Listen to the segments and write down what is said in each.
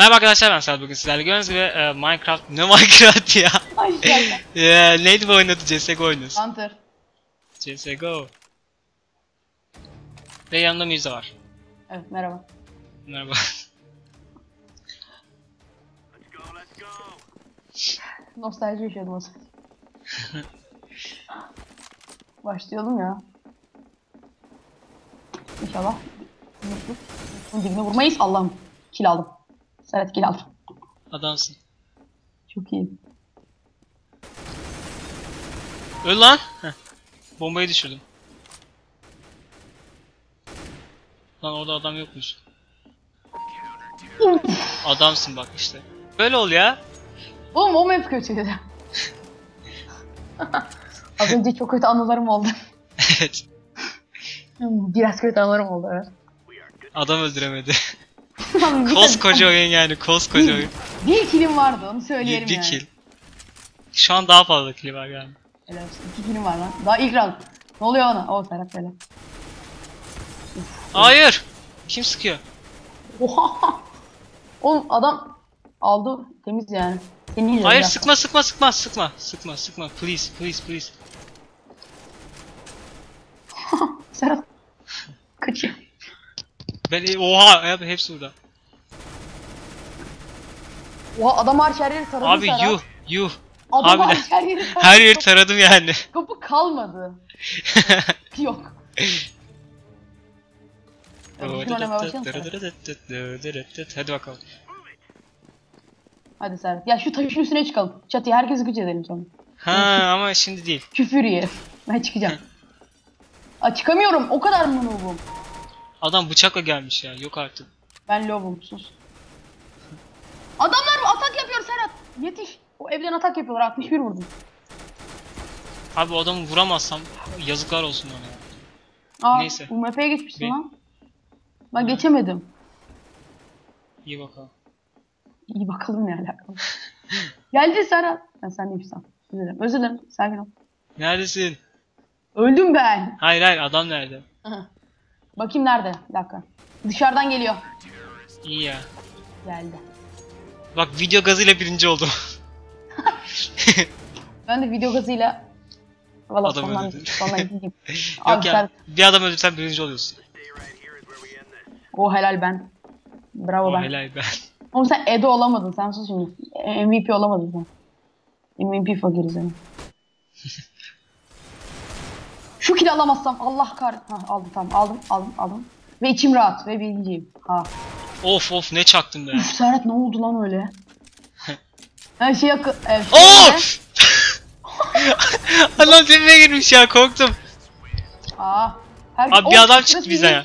Merhaba arkadaşlar ben Serhat bugün sizlerle gördüğünüz gibi e, Minecraft ne Minecraft ya? E, neydi bu oyunun adı? CSGO oynuyoruz. Hunter. CSGO. Ve yanında Mirza var. Evet merhaba. Merhaba. Nostalji yaşadım o. Başlayalım ya. İnşallah. Bunun dibine vurmayız. Allah'ım. Kill aldım. Serhat kill aldım. Adamsın. Çok iyi. Öl lan. Heh. Bombayı düşürdüm. Lan orada adam yokmuş. Adamsın bak işte. Böyle ol ya. Oğlum o map kötüydü. Az önce çok kötü anılarım oldu. evet. Biraz kötü anılarım oldu evet. Adam öldüremedi. Abi bir- koskoca oyun yani koskoca oyun. Bir killim vardı onu söyleyelim Bir, bir yani. kill. Şu an daha fazla kill var yani. Helal olsun. İki killim var lan. Daha ilk round. Ne oluyor ona? Oo Serhat böyle. Hayır. Kim sıkıyor? Oha! Oğlum adam aldı temiz yani. Seni yiyor Hayır ya. sıkma sıkma sıkma sıkma sıkma sıkma please please please. Serhat. Kaçıyor. Ben oha ya hepsi burada. Oha adam her yeri taradı Abi Serhat. yuh yuh. Adam hariç her yeri taradı. Her yeri taradım yani. Kapı kalmadı. Yok. Evet, bütün oynamaya başlayalım Serhat. Hadi bakalım. Hadi Serhat. Ya şu taşın üstüne çıkalım. Çatıya herkesi güç edelim sonra. Ha ama şimdi değil. Küfür ye. Ben çıkacağım. Aa, çıkamıyorum. O kadar mı noobum? Adam bıçakla gelmiş ya. Yok artık. Ben lobum. Sus. Adamlar. Yetiş. O evden atak yapıyorlar. 61 vurdum. Abi o adamı vuramazsam yazıklar olsun bana. Aa, Neyse. UMP'ye geçmişsin Bir- lan. Ben geçemedim. İyi bakalım. İyi bakalım ne alakalı. Geldi Serhat. Ben sen değilsin. Özür dilerim. Özür dilerim. Sakin ol. Neredesin? Öldüm ben. Hayır hayır adam nerede? Bakayım nerede? Bir dakika. Dışarıdan geliyor. İyi ya. Geldi. Bak video gazıyla birinci oldum. Ben de video gazıyla Valla Adam sondan. Yok Abi ya. Serhat. Bir adam öldürsen birinci oluyorsun. O helal ben. Bravo O ben. helal ben. Oğlum sen Edo olamadın. Sen sus şimdi. MVP olamadın sen. MVP fakiriz yani. Şu kill alamazsam Allah kahretsin. Aldım tamam aldım aldım aldım. Ve içim rahat ve birinciyim. Ha. Of of ne çaktım be. Üf Serhat ne oldu lan öyle? Her şey yakı... E, şey ne? Adam dibime girmiş ya korktum. Aa. Her... Abi bir Oğlum, adam burası çıktı bize ya.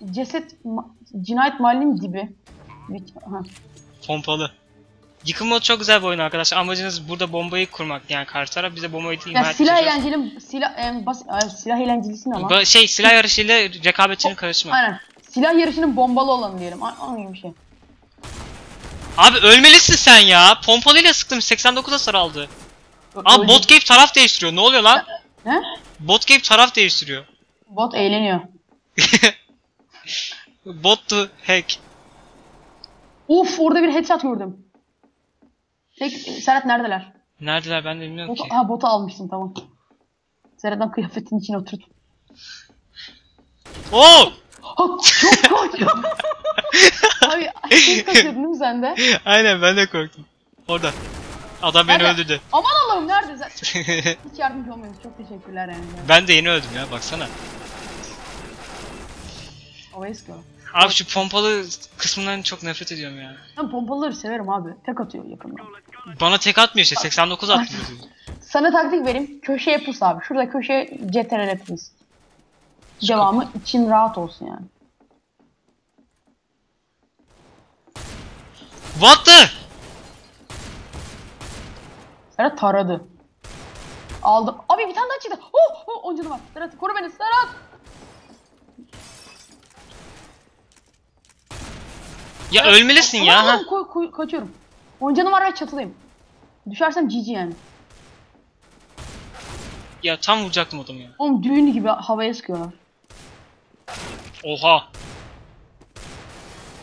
bir Ceset... ma- cinayet mahallinin dibi. Bir- Ha. Pompalı. Yıkım modu çok güzel bir oyun arkadaşlar. Amacınız burada bombayı kurmak. Yani karşı taraf bize bombayı imha Ya silah eğlenceli... Silah... E, bas, ay, silah eğlencelisi ne lan? Ba- Şey silah yarışıyla rekabetçinin karışma. Aynen. Silah yarışının bombalı olanı diyelim. A- Onun gibi bir şey. Abi ölmelisin sen ya. Pompalıyla sıktım 89 hasar aldı. Ö- Abi bot game taraf değiştiriyor. Ne oluyor lan? Ne? Bot game taraf değiştiriyor. Bot eğleniyor. Bot to hack. Uf orada bir headshot gördüm. Tek, Serhat neredeler? Neredeler ben de bilmiyorum Botu, ki. ha botu almışsın tamam. Serhat'ın kıyafetin içine oturt. Oo! Ha, çok korktum. Abi ses kaçıyordun değil mi sen de? Aynen ben de korktum. Orada. Adam beni Nerede? öldürdü. Aman Allah'ım nerede sen? Hiç yardımcı olmuyorsunuz. Çok teşekkürler yani. ben de yeni öldüm ya baksana. O eski o. Abi şu pompalı kısmından çok nefret ediyorum ya. Ben pompalıları severim abi. Tek atıyor yakından. Bana tek atmıyor işte 89 attı. Sana taktik vereyim. Köşeye pus abi. Şurada köşeye CTRL pus. Devamı için rahat olsun yani. What the? Serhat taradı. Aldım. Abi bir tane daha çıktı. Oh, oh on canı var. Serhat koru beni Serhat. Ya ölmelisin ya. Ha? Koy, koy, kaçıyorum. On canım var ve çatıdayım. Düşersem GG yani. Ya tam vuracaktım adamı ya. Oğlum düğün gibi havaya sıkıyorlar. Oha.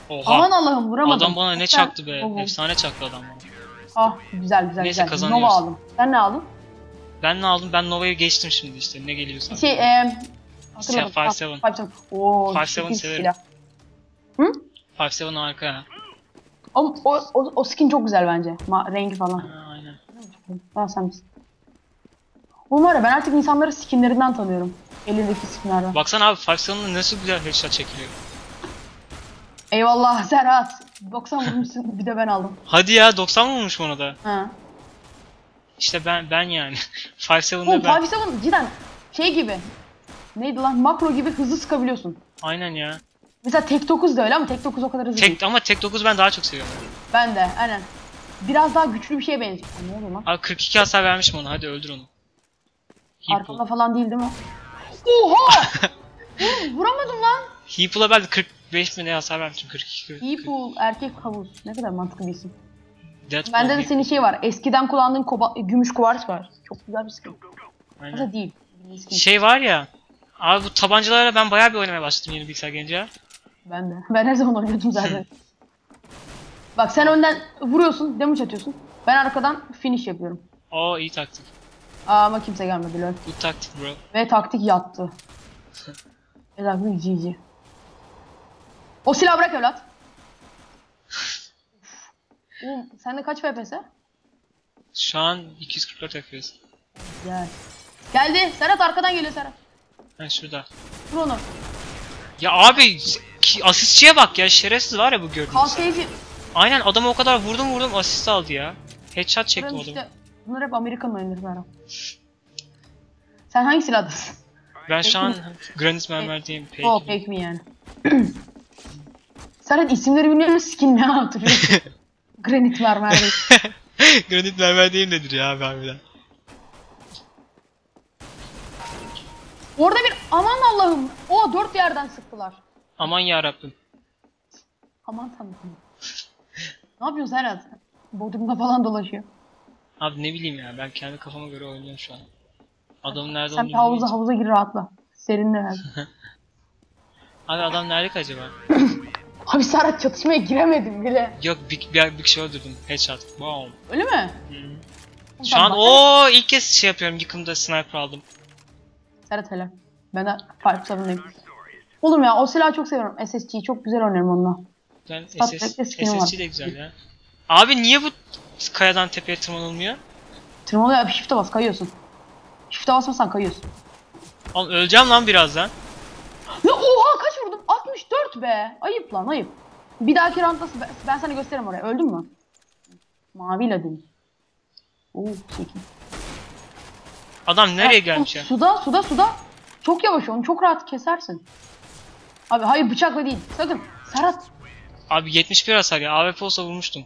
Oha. Aman Allah'ım vuramadım. adam bana ne çaktı be. Oh. Efsane çaktı adam bana. Ah güzel güzel Neyse, güzel. kazanıyoruz. Nova aldım. Sen ne aldın? Ben ne aldım? Ben Nova'yı geçtim şimdi işte. Ne geliyorsa. Şey eee... Hatırladım. Five seven. Five seven. Oo, Five seven çirkin severim. silah. Hı? 5-7 harika ya. O, o, o, o skin çok güzel bence. Ma rengi falan. Ha, aynen. Ben sen misin? Oğlum var ya ben artık insanları skinlerinden tanıyorum. Elindeki skinlerden. Baksana abi 5-7'ın nasıl güzel headshot çekiliyor. Eyvallah Serhat. 90 vurmuşsun bir de ben aldım. Hadi ya 90 mı vurmuş ona da? Ha. İşte ben ben yani. 5-7'da Oğlum ben. 5 seven cidden şey gibi. Neydi lan makro gibi hızlı sıkabiliyorsun. Aynen ya. Mesela tek 9 da öyle ama tek 9 o kadar hızlı değil. Tek ama tek 9 ben daha çok seviyorum. Ben de aynen. Biraz daha güçlü bir şeye benziyor. Ne oluyor lan? Abi 42 hasar vermişim ona. Hadi öldür onu. Heapul. falan değil değil mi? Oha! Oğlum vuramadım lan. Heapul'a ben 45 mi ne hasar vermişim? 42. 40. İyi pool, erkek havuz. Ne kadar mantıklı bir isim. Deadpool, Bende de senin şey var. Eskiden kullandığın koba- gümüş kuvars var. Çok güzel bir skin. Aynen. Aslında değil. Şey var ya. Abi bu tabancalarla ben bayağı bir oynamaya başladım yeni bilgisayar gelince ya. Ben de. Ben her zaman oynuyordum zaten. Bak sen önden vuruyorsun, damage atıyorsun. Ben arkadan finish yapıyorum. Oo iyi taktik. Aa, ama kimse gelmedi lol. Good taktik bro. Ve taktik yattı. Taktik GG. O silahı bırak evlat. Oğlum sende kaç FPS? Şu an 244 FPS. Gel. Geldi. Serhat arkadan geliyor Serhat. Ha şurada. Vur onu. Ya abi asistçiye bak ya şerefsiz var ya bu gördüğünüz. Kalkayıcı. Aynen adamı o kadar vurdum vurdum asist aldı ya. Headshot çekti adamı. işte. Bunlar hep Amerikan oyunları. Sen hangi silahdasın? Ben şu an Granit mermerdeyim. Peki. O fake mi yani? Serhat isimleri bilmiyorum skin ne hatırlıyorsun? Granit mermer. Granit mermerdeyim nedir ya abi harbiden. Orada bir aman Allah'ım. O dört yerden sıktılar. Aman ya Rabbim. Aman tanrım. ne yapıyorsun Serhat? Bodrum'da falan dolaşıyor. Abi ne bileyim ya ben kendi kafama göre oynuyorum şu an. Adamın nerede Sen bir havuza bilmiyorum. havuza gir rahatla. Serinle herhalde. Abi adam nerede ki acaba? Abi Serhat çatışmaya giremedim bile. Yok bir, bir, bir kişi öldürdüm. Headshot. Wow. Öyle mi? Şu Tamam, an o ilk kez şey yapıyorum yıkımda sniper aldım. Serhat helal. Ben de Five Seven'dayım. Oğlum ya o silahı çok seviyorum. SSG'yi çok güzel oynarım onunla. Ben Star SS. SSC de güzel ya. Abi niye bu kayadan tepeye tırmanılmıyor? Tırmanıyor abi shift'e bas kayıyorsun. Shift'e basmasan kayıyorsun. Oğlum öleceğim lan birazdan. Ya oha kaç vurdum? 64 be. Ayıp lan ayıp. Bir dahaki round nasıl? Ben, ben sana gösteririm oraya. Öldün mü? Mavi ladin. Oo çekin. Adam nereye gelmiş ya? Suda suda suda. Çok yavaş onu çok rahat kesersin. Abi hayır bıçakla değil. Sakın. Serhat. Abi 71 hasar ya. AWP olsa vurmuştum.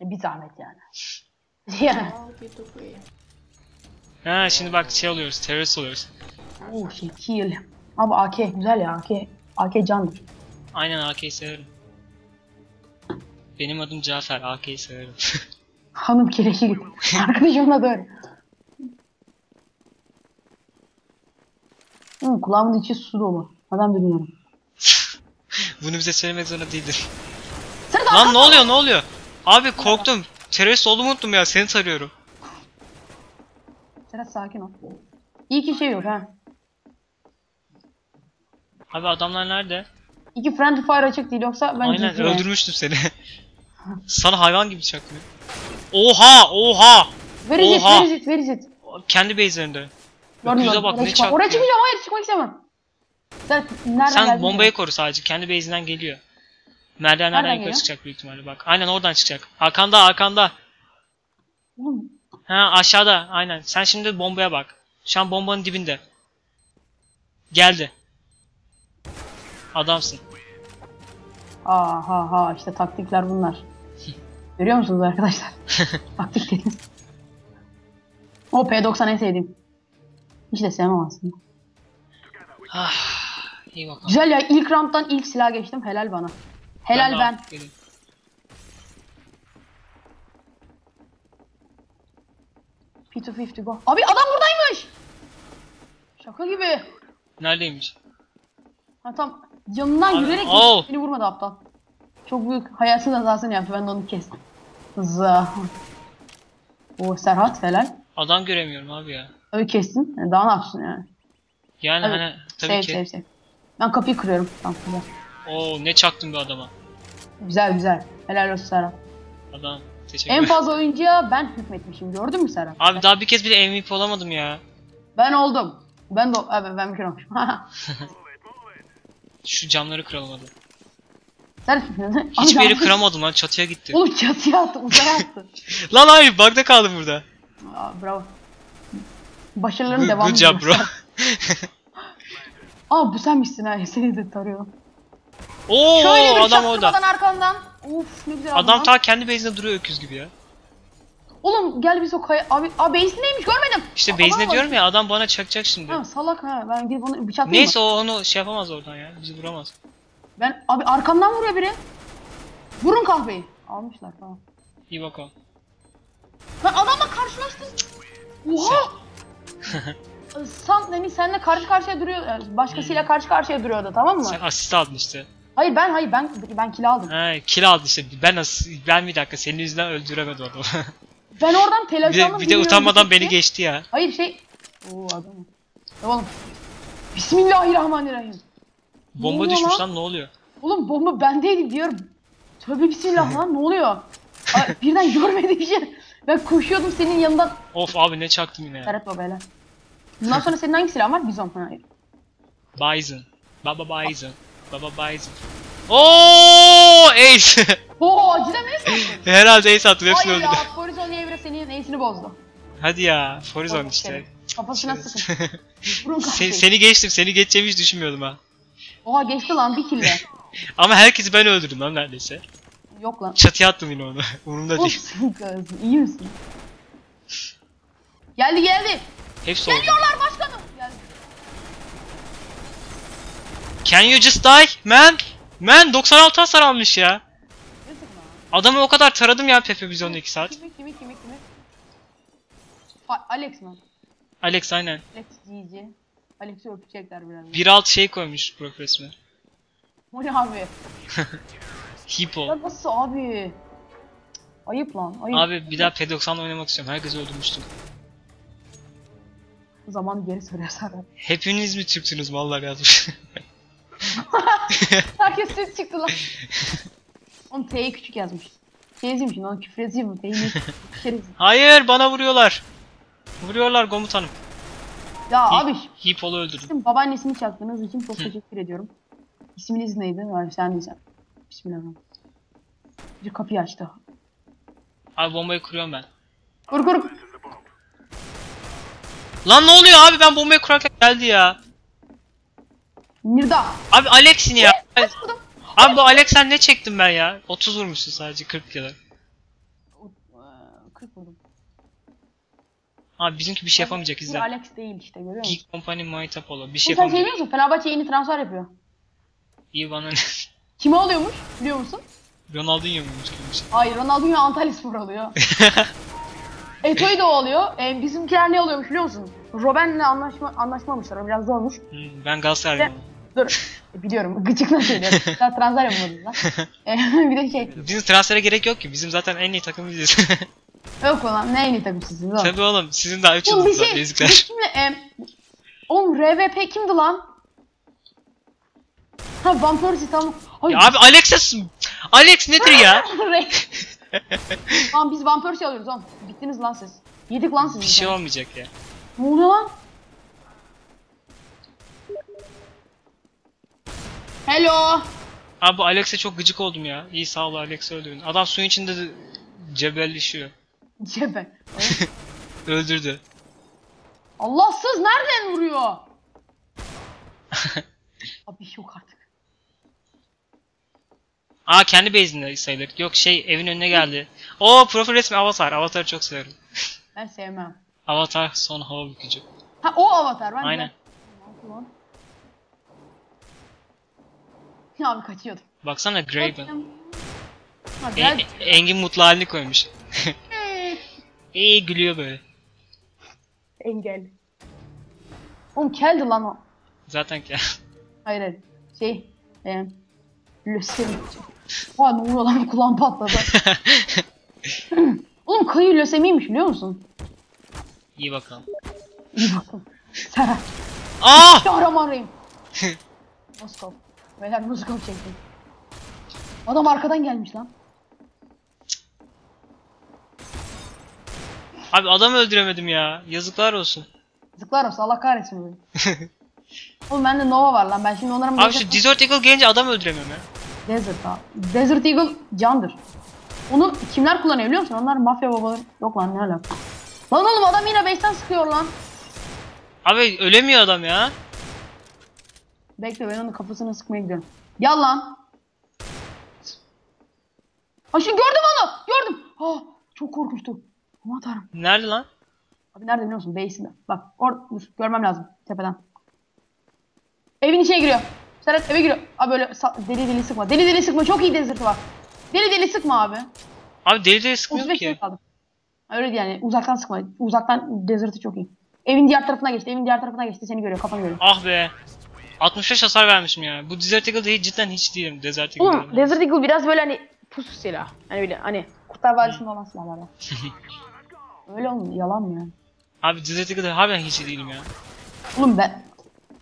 E, bir zahmet yani. yani. Ha şimdi bak şey oluyoruz. Terörist oluyoruz. Oo şey kill. Abi AK güzel ya AK. AK candır. Aynen AK'yi severim. Benim adım Cafer. AK'yi severim. Hanım kireçi gibi. Arkadaşımla da öyle. Hı, kulağımın içi su dolu. Adam bilmiyorum. Bunu bize söylemek zorunda değildir. Serhat Lan ne oluyor ne oluyor? Abi korktum. Terörist olduğumu unuttum ya. Seni tarıyorum. Serhat sakin ol. İyi ki şey yok ha. Abi adamlar nerede? İki friendly fire açık değil yoksa ben Aynen yani. öldürmüştüm seni. Sana hayvan gibi çaktım. Oha oha. Where is it? Oha. Where is it? Where is it? Kendi base'lerinde. Gördüm, Gökyüze gördüm. bak Oraya ne çıkma- çaktı. Oraya ya. çıkmayacağım. Hayır çıkmak istemiyorum. Serhat nereden Sen geldin bombayı koru sadece. Kendi base'inden geliyor. Merdivenlerden Nereden yukarı çıkacak büyük ihtimalle bak. Aynen oradan çıkacak. Arkanda arkanda. Oğlum, Ha aşağıda aynen. Sen şimdi bombaya bak. Şu an bombanın dibinde. Geldi. Adamsın. Ha ha ha işte taktikler bunlar. Görüyor musunuz arkadaşlar? Taktik dediniz. O P90 en sevdiğim. Hiç de sevmem aslında. Ah, iyi bakalım. Güzel ya ilk round'dan ilk silah geçtim. Helal bana. Helal ben. al, gelin. P250 go. Abi adam buradaymış. Şaka gibi. Neredeymiş? Ha tam yanından Abi, yürüyerek oh. beni vurmadı aptal. çok büyük hayatın hazasını yaptı. Ben de onu kestim. Zah. O Serhat falan. Adam göremiyorum abi ya. Öyle kestin. Yani daha ne yapsın yani? Yani Evet. hani tabii Sev ki. sev sev. Ben kapıyı kırıyorum. Tamam. Oo ne çaktım bir adama. Güzel güzel. Helal olsun Serhat. Adam teşekkür En fazla oyuncuya ben hükmetmişim. Gördün mü Serhat? Abi daha bir kez bile MVP olamadım ya. Ben oldum. Ben de abi ben bir kere olmuşum. Şu camları kıralım hadi. Sen Hiçbir yeri kıramadım lan çatıya gitti. Oğlum çatıya attı, uzaya attı. Lan hayır bug'da kaldım burada. Aa, bravo. Başarıların devamı. good job bro. Aa bu sen misin ha? Seni de tarıyorum. Oo Şöyle bir adam orada. arkandan. Uf ne güzel Adam ta kendi base'inde duruyor öküz gibi ya. Oğlum gel biz o kaya... Abi, abi base'in neymiş görmedim. İşte Aa, base'ine diyorum ya adam bana çakacak şimdi. Ha salak ha ben gidip onu bıçaklayayım Neyse o onu şey yapamaz oradan ya. Bizi vuramaz. Ben abi arkamdan vuruyor biri. Vurun kahveyi. Almışlar tamam. İyi bakalım. Ben adamla karşılaştım. Oha! Sam demin seninle karşı karşıya duruyor. yani Başkasıyla karşı karşıya duruyordu tamam mı? Sen asist aldın işte. Hayır ben hayır ben ben kill aldım. Ha kill aldı işte. Ben as ben bir dakika senin yüzünden öldüremedim adamı. Ben oradan bir televizyonda de, bir de utanmadan bir beni geçti ya. Hayır şey. Oo adam. Ya oğlum. Bismillahirrahmanirrahim. Bomba oluyor düşmüş lan? lan ne oluyor? Oğlum bomba bendeydi diyorum. Tövbe bismillah lan ne oluyor? Ay, birden görmediğim şey. Ben koşuyordum senin yanından. Of abi ne çaktım yine ya. Serhat baba helal. Bundan sonra senin hangi silahın var? Bizon. Ha. Bison. Baba Bison. Baba Bison. Oo Ace. Oo acıda mı? Herhalde Ace attım hepsini Hayır ya öldürdü. Horizon Evre senin ace'ini bozdu. Hadi ya. Horizon Bozdu işte. Kafasına sıkın. Vurun Se- seni geçtim. Seni geçeceğimi hiç düşünmüyordum ha. Oha geçti lan bir kille. Ama herkesi ben öldürdüm lan neredeyse. Yok lan. Çatıya attım yine onu. Umurumda değil. iyi misin? Geldi geldi. Hepsi oldu. Geliyorlar başkanım. Geldi. Can you just die man? Man 96 hasar almış ya. Adamı o kadar taradım ya Pepe Vizyon'da 2 saat. Kimi kimi kimi kimi? Alex mi? Alex aynen. Alex GG. Alex'i öpecekler birazdan. 1.6 şey koymuş profil resmi. O ne abi? Hippo. Ya nasıl abi? Ayıp lan. Ayıp. Abi bir daha P90 oynamak istiyorum. Herkesi öldürmüştüm. Zaman geri soruyor Serhat. Hepiniz mi Türksünüz vallahi yazmış. Herkes ses çıktı lan. Oğlum T'yi küçük yazmış. Şey yazayım şimdi onu küfür yazayım mı? T'yi ne? Şerif. Hayır bana vuruyorlar. Vuruyorlar komutanım. Ya abi Hippo'lu öldürdüm. Sizin babaannesini çaktığınız için çok teşekkür ediyorum. İsminiz neydi? Var sen diyeceğim. Bismillahirrahmanirrahim. Bir kapıyı açtı. Abi bombayı kuruyorum ben. Kur kur. Lan ne oluyor abi ben bombayı kurarken geldi ya. Mirda. Abi Alex'in ya. Abi bu Alex sen ne çektin ben ya? 30 vurmuşsun sadece 40 kadar. Ee, 40 vurdum. Abi bizimki bir şey yapamayacak Bu izle. Alex değil işte görüyor musun? Geek Company Mighty Apollo. Bir Sen şey şey yapamayacak. biliyor musun? Fenerbahçe yeni transfer yapıyor. İyi bana ne? Kime alıyormuş biliyor musun? Ronaldinho muymuş kimmiş? Hayır Ronaldinho Antalya Spor alıyor. Eto'yu da o alıyor. Ee, bizimkiler ne alıyormuş biliyor musun? Robben'le anlaşma, anlaşmamışlar. O biraz zormuş. Hmm, ben Galatasaraylıyım. Dur. Biliyorum. Gıcıkla söylüyorum. Daha transfer yapamadık lan. Ee, bir de şey. Bizim transfere gerek yok ki. Bizim zaten en iyi takım biziz. Yok ulan ne en iyi tabii sizin oğlum. Tabii oğlum sizin daha 3 Oğlum bir yıldız var şey. ezikler. Biz kimle? E, oğlum RVP kimdi lan? Ha Van Persie tamam. Ay, Ya abi Alex'e Alex nedir ya? Tamam biz Van Persie alıyoruz oğlum. Bittiniz lan siz. Yedik lan siz. Bir şey olmayacak ya. Ne oluyor lan? Hello. Abi bu Alex'e çok gıcık oldum ya. İyi sağ ol Alex'i öldürdün. Adam suyun içinde de cebelleşiyor. Cebe. Öldürdü. Allahsız nereden vuruyor? Abi yok artık. Aa kendi base'inde sayılır. Yok şey evin önüne geldi. Oo profil resmi Avatar. Avatar'ı çok severim. Ben sevmem. Avatar son hava bükücü. Ha o avatar ben Aynen. de- Lan. Ya abi kaçıyordum. Baksana Graven. Ha, E- gel. e- Engin mutlu halini koymuş. Ee, İyi gülüyor böyle. Engel. Oğlum keldi lan o. Zaten ki. Hayır hayır. Şey. E, Lucy. Vay ne oluyor lan kulağım patladı. Oğlum kayı lösemiymiş biliyor musun? İyi bakalım. İyi bakın. Serhat. Aa! Aram arayayım. Moskov. Beyler Moskov çektim. Adam arkadan gelmiş lan. Abi adamı öldüremedim ya. Yazıklar olsun. Zıklar olsun Allah kahretsin beni. Oğlum bende Nova var lan ben şimdi onlara Abi şu Desert Eagle gelince adam öldüremiyorum ya. Desert ha. Desert Eagle candır. Onu kimler kullanıyor biliyor musun? Onlar mafya babaları. Yok lan ne alaka. Lan oğlum adam yine base'ten sıkıyor lan. Abi ölemiyor adam ya. Bekle ben onun kafasını sıkmaya gidiyorum. Gel lan. Ha şimdi gördüm onu. Gördüm. Ah çok korkunçtu. Aman tanrım. Nerede lan? Abi nerede biliyor musun? Base'inde. Bak orada dur görmem lazım tepeden. Evin içine giriyor. Serhat eve giriyor. Abi böyle deli deli sıkma. Deli deli sıkma. Çok iyi desert var. Deli deli sıkma abi. Abi deli deli sıkmıyor 35 ki. kaldım. Öyle yani uzaktan sıkma. Uzaktan desert'ı çok iyi. Evin diğer tarafına geçti. Evin diğer tarafına geçti. Seni görüyor. Kafanı görüyor. Ah be. 65 hasar vermişim ya. Bu Desert Eagle değil cidden hiç değilim. Desert Eagle Oğlum değilim. Desert Eagle biraz böyle hani pusu silah. Hani böyle hani Kurtlar Vadisi'nde olan silahlardan. Öyle oğlum yalan mı ya? Abi Desert Eagle harbiden hiç değilim ya. Oğlum ben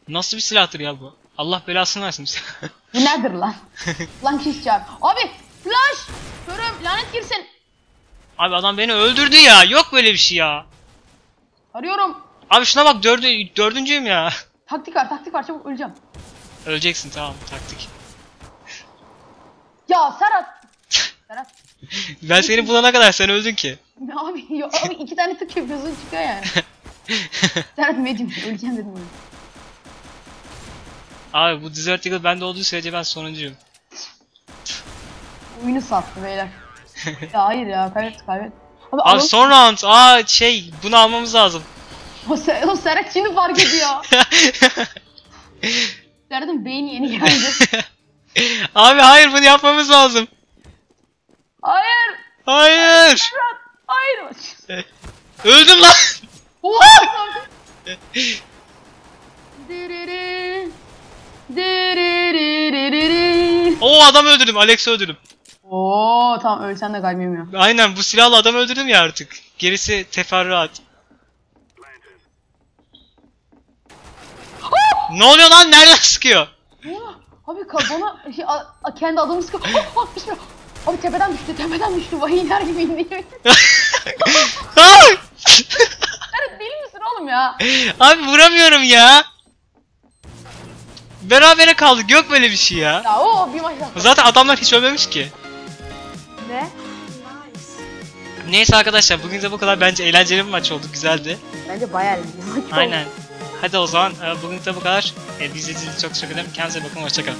Nasıl bir silahtır ya bu? Allah belasını versin. bu nedir lan? lan kişi çağır. Abi flash! Körüm lanet girsin. Abi adam beni öldürdü ya. Yok böyle bir şey ya. Arıyorum. Abi şuna bak dördü, dördüncüyüm ya. Taktik var taktik var çabuk öleceğim. Öleceksin tamam taktik. Ya Serhat. Serhat. Ben seni bulana kadar sen öldün ki. Abi, yo, abi iki tane tık yapıyorsun çıkıyor yani. Serhat medium öleceğim dedim. öyle. Abi bu Desert Eagle bende olduğu sürece ben sonuncuyum. Oyunu sattı beyler. ya hayır ya kaybet kaybet. Abi, Abi Abi son round. Aa şey bunu almamız lazım. O, Ser- o Serhat şimdi fark ediyor. Serhat'ın beyni yeni geldi. Abi hayır bunu yapmamız lazım. hayır. Hayır. Serhat. Hayır. Öldüm lan. Oha. Oo adam öldürdüm. Alex'i öldürdüm. Oo tamam ölsen de kaybetmiyor. Aynen bu silahla adam öldürdüm ya artık. Gerisi teferruat. Ne oluyor lan? Nereden sıkıyor? Abi bana şey, a- a- kendi adamı sıkıyor. Ah, ah, bismillah. Abi tepeden düştü, tepeden düştü. Vahiy iner gibi indi. Serhat deli misin oğlum ya? Abi vuramıyorum ya. Berabere kaldık. Yok böyle bir şey ya. Ya o bir maç yaptı. Zaten adamlar hiç ölmemiş ki. Ne? Neyse arkadaşlar bugün de bu kadar. Bence eğlenceli bir maç oldu. Güzeldi. Bence bayağı bir maç oldu. Aynen. Hadi o zaman e, bugün de bu kadar. E, bizi izlediğiniz çok teşekkür ederim. Kendinize bakın. Hoşçakalın.